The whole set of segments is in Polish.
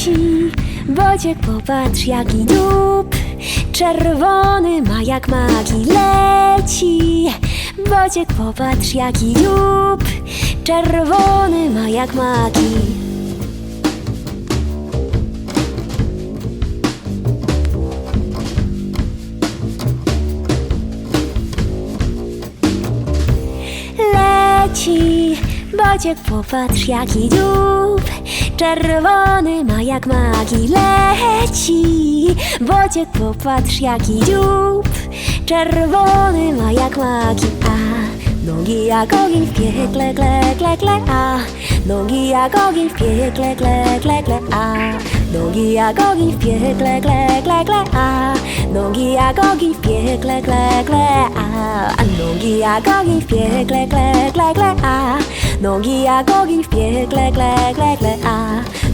leci Bociek popatrz jaki dziób Czerwony ma jak maki leci Bociek popatrz jaki dziób Czerwony ma jak maki Leci, bociek popatrz jaki dziób Czerwony ma jak maki Leci, bociek popatrz jaki dziób Czerwony ma jak maki A nogi jak ogień w piekle, kle, kle, kle A nogi jak ogień w piekle, kle, kle, kle A nogi jak ogień w piekle, kle, kle, kle A nogi jak ogień w piekle, kle, kle A nogi jak ogień w piekle, kle, kle, kle A nogi jak ogień w piekle, kle, kle, kle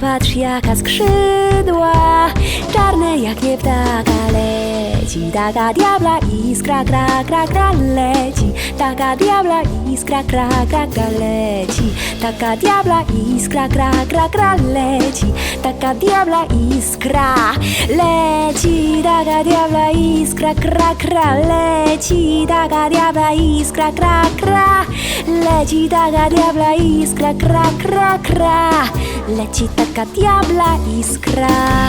popatrz jaka skrzydła. Czarne jak nie ptaka leci. Taka diabla iskra, kra, kra, kra leci. Taka diabla iskra, kra, kra, kra leci. Taka diabla iskra, kra, kra, kra leci. Taka diabla iskra leci. Taka diabla iskra, kra, kra leci. Taka diabla iskra, kra, kra Leci. Taka diabla iskra, kra, kra, kra Leci taka diabla iskra